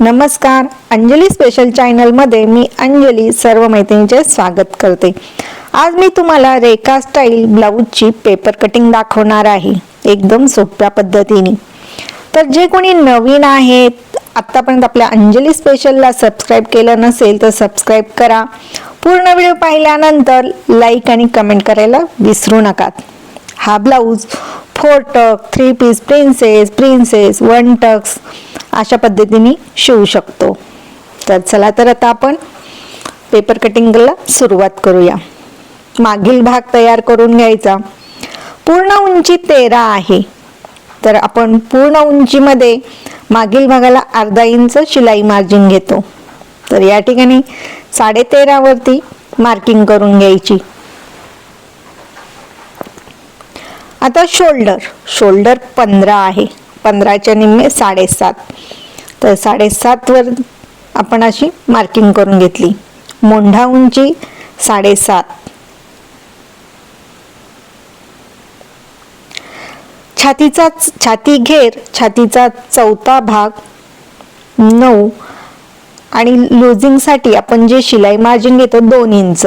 नमस्कार. अंजली स्पेशल चॅनलमध्ये मी अंजली सर्व मैत्रिणीचे स्वागत करते. आज मी तुम्हाला रेखा स्टाईल ब्लाऊजची पेपर कटिंग दाखवणार आहे. एकदम सोप्या पद्धतीने. तर जे कोणी नवीन आहेत आत्तापर्यंत आपल्या अंजली स्पेशलला सबस्क्राईब केलं नसेल तर सबस्क्राईब करा. पूर्ण व्हिडिओ पाहिल्यानंतर लाईक आणि कमेंट करायला विसरू नका. हा blouse four tuck three piece princess princess one tucks अशा पद्धतीने शिवू शकतो. तर चला तर आता आपण पेपर कटिंगला सुरुवात करूया. मागील भाग तयार करून घ्यायचा. पूर्ण उंची तेरा आहे. तर आपण पूर्ण उंचीमध्ये मागील भागाला अर्धा इंच शिलाई मार्जिन घेतो. तर या ठिकाणी साडे तेरावरती मार्किंग करून घ्यायची. आता शोल्डर. शोल्डर पंधरा आहे. पंधराच्या निम्मे साडेसात. तर साडेसातवर आपण अशी मार्किंग करून घेतली. मोंढा उंची साडेसात. छातीचा छाती घेर छातीचा चौथा भाग नऊ. आणि लुझिंगसाठी आपण जे शिलाई मार्जिन घेतो दोन इंच.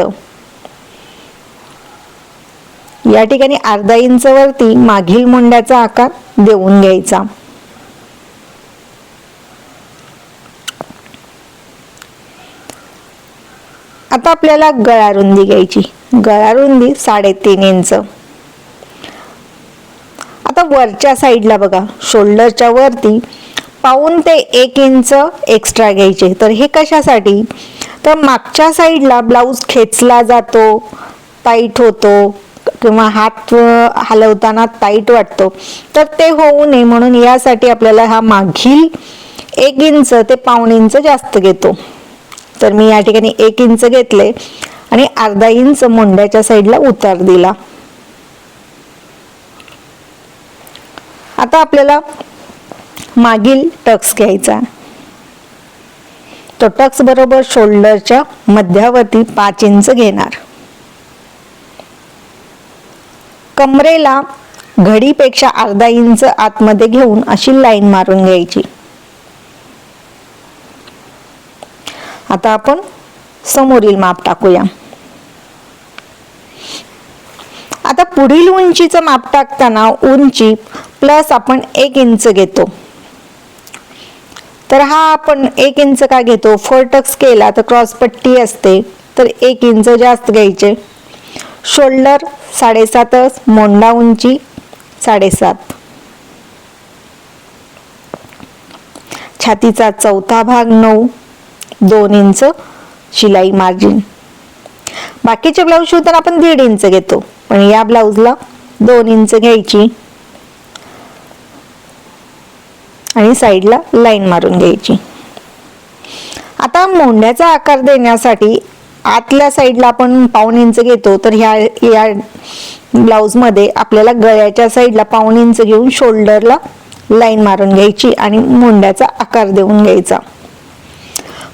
या ठिकाणी अर्धा इंच वरती मागील मुंड्याचा आकार देऊन घ्यायचा. आता आपल्याला गळा रुंदी घ्यायची. गळा रुंदी साडेतीन इंच. आता वरच्या साईडला बघा. शोल्डरच्या वरती पाऊन ते एक इंच एक्स्ट्रा घ्यायचे. तर हे कशासाठी? तर मागच्या साईडला ब्लाऊज खेचला जातो टाईट होतो. किंवा हात हलवताना टाईट वाटतो. तर ते होऊ नये म्हणून यासाठी आपल्याला हा मागील एक इंच ते पाऊण इंच जास्त घेतो. तर मी या ठिकाणी एक इंच घेतले आणि अर्धा इंच मुंड्याच्या साईडला उतार दिला. आता आपल्याला मागील टक्स घ्यायचा. तो टक्स बरोबर शोल्डरच्या मध्यावरती पाच इंच घेणार. कमरेला घडीपेक्षा अर्धा इंच आतमध्ये घेऊन अशी लाईन मारून घ्यायची. आता आपण समोरील माप टाकूया. आता पुढील उंचीचं माप टाकताना उंची प्लस आपण एक इंच घेतो. तर हा आपण एक इंच का घेतो? फोर टक्स केला तर क्रॉस पट्टी असते. तर एक इंच जास्त घ्यायचे. शोल्डर साडेसातच मोंडा उंची साडेसात. छातीचा चौथा भाग नऊ दोन इंच शिलाई मार्जिन बाकीचे ब्लाऊज शिवताना आपण दीड इंच घेतो पण या ब्लाऊजला दोन इंच घ्यायची. आणि साईडला लाईन मारून घ्यायची. आता मोंढ्याचा आकार देण्यासाठी आतल्या साईडला आपण पाऊन इंच घेतो तर ह्या या ब्लाऊजमध्ये आपल्याला गळ्याच्या साईडला पाऊन इंच घेऊन शोल्डरला लाईन मारून घ्यायची आणि मुंड्याचा आकार देऊन घ्यायचा.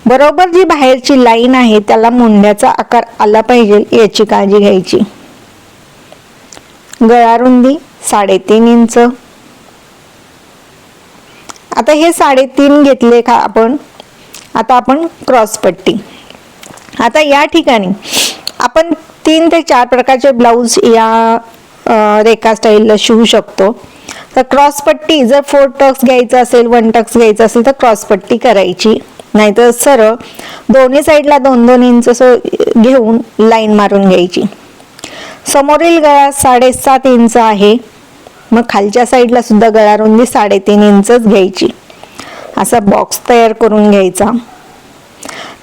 बरोबर जी बाहेरची लाईन आहे त्याला मुंड्याचा आकार आला पाहिजे याची काळजी घ्यायची. गळा रुंदी साडेतीन इंच. आता हे साडेतीन घेतले का आपण? आता आपण क्रॉस पट्टी. आता या ठिकाणी आपण तीन ते चार प्रकारचे ब्लाऊज या रेखा स्टाईलला शिवू शकतो. तर क्रॉस पट्टी जर फोर टक्स घ्यायचं असेल वन टक्स घ्यायचं असेल तर क्रॉस पट्टी करायची. नाहीतर सरळ दोन्ही साईडला दोन दोन इंच घेऊन लाईन मारून घ्यायची. समोरील गळा साडेसात इंच आहे. मग खालच्या साईडला सुद्धा गळा रुंदी साडेतीन इंचच घ्यायची. असा बॉक्स तयार करून घ्यायचा.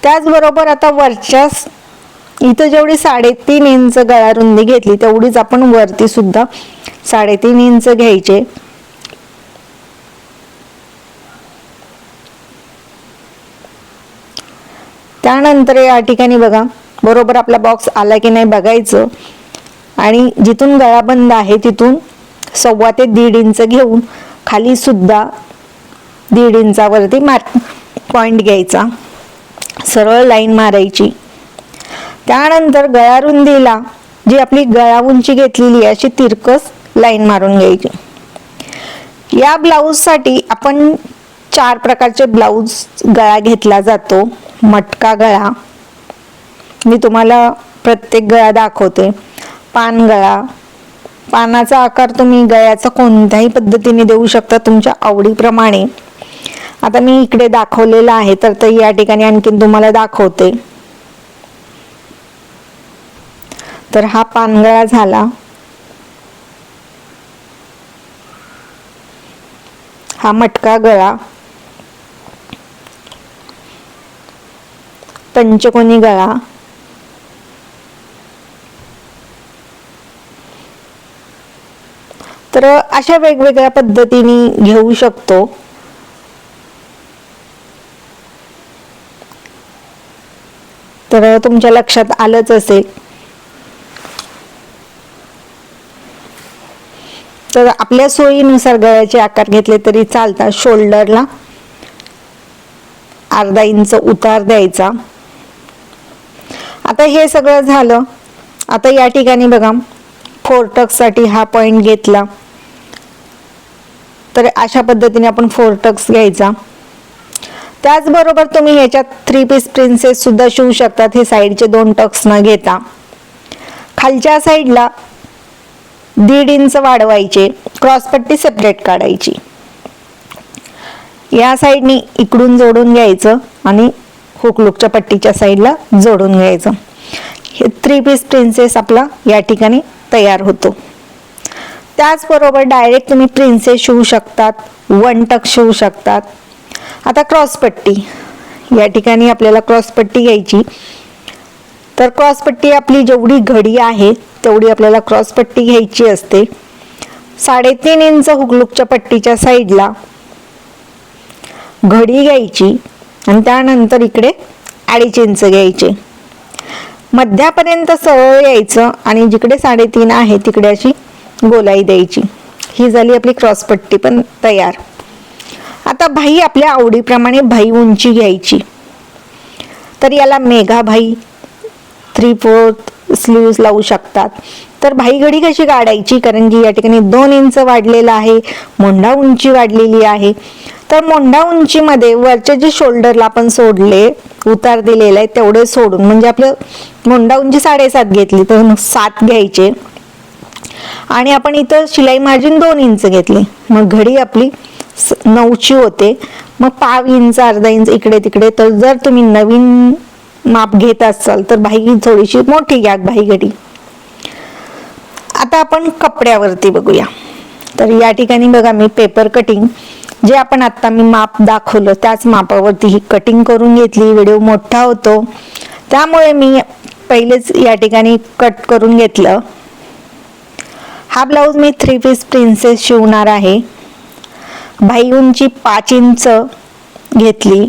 त्याचबरोबर आता वरच्या इथं जेवढी साडेतीन इंच गळा रुंदी घेतली तेवढीच आपण वरती सुद्धा साडेतीन इंच घ्यायचे. त्यानंतर या ठिकाणी बघा बरोबर आपला बॉक्स आला की नाही बघायचं. आणि जिथून गळा बंद आहे तिथून सव्वा ते दीड इंच घेऊन खाली सुद्धा दीड इंचावरती मार्क पॉइंट घ्यायचा. सरळ लाईन मारायची. त्यानंतर गळा रुंदीला जी आपली गळा उंची घेतलेली आहे अशी तिरकस लाईन मारून घ्यायची. या ब्लाऊजसाठी आपण चार प्रकारचे ब्लाऊज गळा घेतला जातो. मटका गळा. मी तुम्हाला प्रत्येक गळा दाखवते. पान गळा. पानाचा आकार तुम्ही गळ्याचा कोणत्याही पद्धतीने देऊ शकता तुमच्या आवडीप्रमाणे. आता मी इकडे दाखवलेलं आहे तर ते या ठिकाणी आणखीन तुम्हाला दाखवते. तर हा पानगळा झाला. हा मटका गळा. पंचकोनी गळा. तर अशा वेगवेगळ्या पद्धतीने घेऊ शकतो. तर तुमच्या लक्षात आलंच असेल. तर आपल्या सोयीनुसार गळ्याचे आकार घेतले तरी चालतात शोल्डरला. अर्धा इंच उतार द्यायचा. आता हे सगळं झालं. आता या ठिकाणी बघा साठी हा पॉइंट घेतला. तर अशा पद्धतीने आपण फोरटक्स घ्यायचा. त्याचबरोबर तुम्ही ह्याच्यात थ्री पीस प्रिन्सेस सुद्धा शिवू शकतात. हे साईडचे दोन टक्स न घेता. खालच्या साईडला दीड इंच वाढवायचे. क्रॉसपट्टी सेपरेट काढायची. या साईडनी इकडून जोडून घ्यायचं आणि हुकलुकच्या पट्टीच्या साईडला जोडून घ्यायचं. हे थ्री पीस प्रिन्सेस आपला या ठिकाणी तयार होतो. त्याचबरोबर डायरेक्ट तुम्ही प्रिन्सेस शिवू शकतात. वन टक शिवू शकतात. आता क्रॉसपट्टी या ठिकाणी आपल्याला क्रॉसपट्टी घ्यायची. तर क्रॉसपट्टी आपली जेवढी घडी आहे तेवढी आपल्याला क्रॉसपट्टी घ्यायची असते. साडेतीन इंच हुकलुकच्या पट्टीच्या साईडला घडी घ्यायची आणि त्यानंतर इकडे अडीच इंच घ्यायचे. मध्यापर्यंत सरळ यायचं आणि जिकडे साडेतीन आहे तिकडे अशी गोलाई द्यायची. ही झाली आपली क्रॉसपट्टी पण तयार. आता भाई आपल्या आवडीप्रमाणे भाई उंची घ्यायची. तर याला मेघा भाई थ्री फोर्थ स्लीव्स लावू शकतात. तर भाई घडी कशी काढायची? कारण की या ठिकाणी दोन इंच वाढलेलं आहे मोंढा उंची वाढलेली आहे. तर मोंढा उंचीमध्ये वरचे जे शोल्डरला आपण सोडले उतार दिलेला आहे तेवढे सोडून म्हणजे आपलं मोंढा उंची साडेसात घेतली तर सात घ्यायचे. आणि आपण इथं शिलाई मार्जिन दोन इंच घेतली. मग घडी आपली नऊची होते. मग पाव इंच अर्धा इंच इकडे तिकडे. तर जर तुम्ही नवीन माप घेत असाल तर भाई थोडीशी मोठी घ्या भाई घडी. आता आपण कपड्यावरती बघूया. तर या ठिकाणी बघा मी पेपर कटिंग जे आपण आता मी माप दाखवलं त्याच मापावरती ही कटिंग करून घेतली. व्हिडिओ मोठा होतो. त्यामुळे मी पहिलेच या ठिकाणी कट करून घेतलं. हा ब्लाऊज मी थ्री पीस प्रिन्सेस शिवणार आहे. भाई उंची पाच इंच घेतली.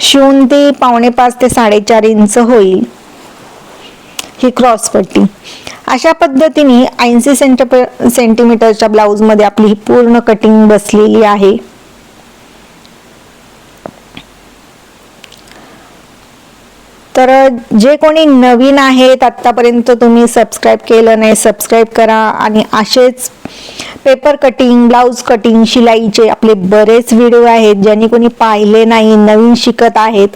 शिवून ते पावणे पाच ते साडेचार इंच होईल. ही क्रॉस पट्टी. अशा पद्धतीने ऐंशी सेंटी सेंटीमीटरच्या ब्लाऊजमध्ये आपली ही पूर्ण कटिंग बसलेली आहे. तर जे कोणी नवीन आहेत आत्तापर्यंत तुम्ही सबस्क्राईब केलं नाही सबस्क्राईब करा आणि असेच पेपर कटिंग ब्लाऊज कटिंग शिलाईचे आपले बरेच व्हिडिओ आहेत ज्यांनी कोणी पाहिले नाही नवीन शिकत आहेत.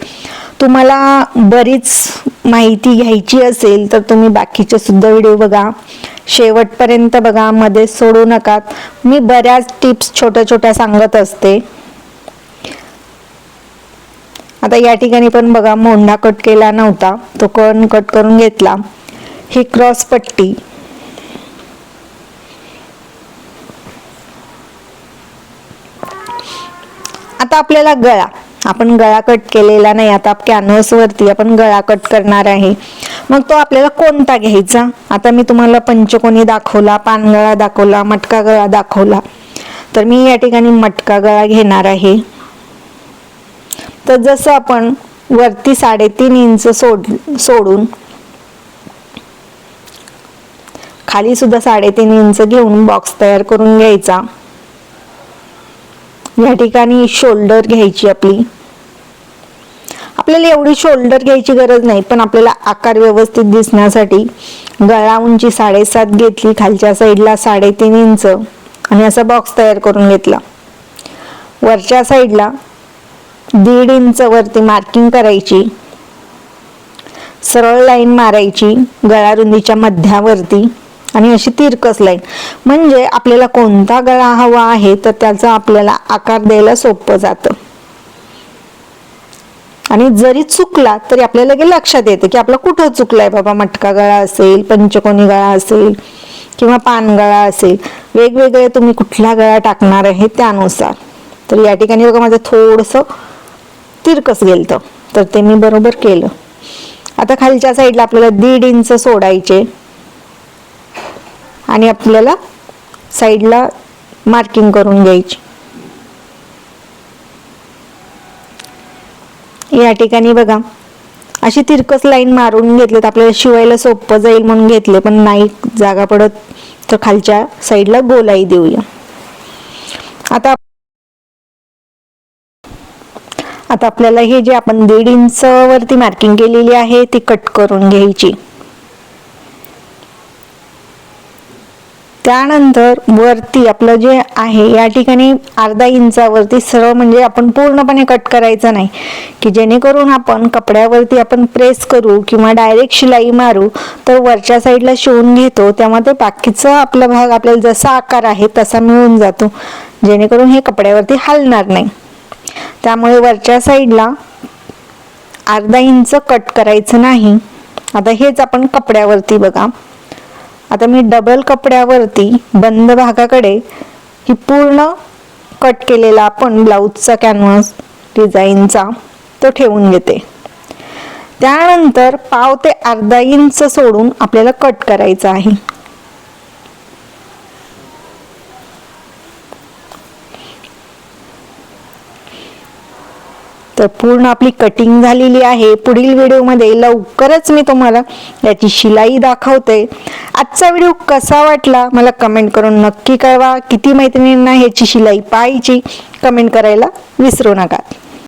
तुम्हाला बरीच माहिती घ्यायची असेल तर तुम्ही बाकीचे सुद्धा व्हिडिओ बघा. शेवटपर्यंत बघा मध्ये सोडू नका. मी बऱ्याच टिप्स छोट्या छोट्या सांगत असते. आता या ठिकाणी पण बघा मोंढा कट केला नव्हता. तो कण कट करून घेतला. ही क्रॉस पट्टी. आता आपल्याला गळा. आपण गळा कट केलेला नाही. आता कॅनव्हस वरती आपण गळा कट करणार आहे. मग तो आपल्याला कोणता घ्यायचा? आता मी तुम्हाला पंचकोनी दाखवला पानगळा दाखवला मटका गळा दाखवला. तर मी या ठिकाणी मटका गळा घेणार आहे. तर जसं आपण वरती साडेतीन इंच सोड सोडून खाली सुद्धा साडेतीन इंच घेऊन बॉक्स तयार करून घ्यायचा. या ठिकाणी शोल्डर घ्यायची आपली. आपल्याला एवढी शोल्डर घ्यायची गरज नाही पण आपल्याला आकार व्यवस्थित दिसण्यासाठी गळा उंची साडेसात घेतली खालच्या साईडला साडेतीन इंच आणि असा बॉक्स तयार करून घेतला. वरच्या साईडला दीड इंच वरती मार्किंग करायची. सरळ लाईन मारायची गळा रुंदीच्या मध्यावरती. आणि अशी तिरकस लाईन म्हणजे आपल्याला कोणता गळा हवा आहे तर त्याचा आपल्याला आकार द्यायला सोपं जातं. आणि जरी चुकला तरी आपल्याला लगेच लक्षात येतं की आपला कुठं चुकलाय बाबा. मटका गळा असेल पंचकोनी गळा असेल किंवा पान गळा असेल. वेगवेगळे तुम्ही कुठला गळा टाकणार आहे त्यानुसार. तर या ठिकाणी बघा माझं थोडंसं तिरकस गेलं तर ते मी बरोबर केलं. आता खालच्या साईडला आपल्याला दीड इंच सोडायचे. आणि आपल्याला साईडला मार्किंग करून घ्यायची. या ठिकाणी बघा. अशी तिरकस लाईन मारून घेतले तर आपल्याला शिवायला सोपं जाईल म्हणून घेतले पण नाही जागा पडत. तर खालच्या साईडला गोलाई देऊया. आता आता आपल्याला हे जे आपण दीड इंच वरती मार्किंग केलेली आहे ती कट करून घ्यायची. त्यानंतर वरती आपलं जे आहे या ठिकाणी अर्धा इंचावरती सरळ म्हणजे आपण पूर्णपणे कट करायचं नाही. की जेणेकरून आपण कपड्यावरती आपण प्रेस करू किंवा डायरेक्ट शिलाई मारू तर वरच्या साईडला शिवून घेतो तेव्हा ते बाकीचा आपला भाग आपल्याला जसा आकार आहे तसा मिळून जातो. जेणेकरून हे कपड्यावरती हलणार नाही. त्यामुळे वरच्या साईडला अर्धा इंच कट करायचं नाही. आता हेच आपण कपड्यावरती बघा. आता मी डबल कपड्यावरती बंद भागाकडे ही पूर्ण कट केलेला आपण ब्लाऊजचा कॅनव्हास डिझाईनचा तो ठेवून घेते. त्यानंतर पाव ते अर्धा इंच सोडून आपल्याला कट करायचा आहे. तर पूर्ण आपली कटिंग झालेली आहे. पुढील व्हिडिओमध्ये लवकरच मी तुम्हाला याची शिलाई दाखवते. आजचा व्हिडिओ कसा वाटला? मला कमेंट करून नक्की कळवा. किती मैत्रिणींना ह्याची शिलाई पाहायची? कमेंट करायला विसरू नका.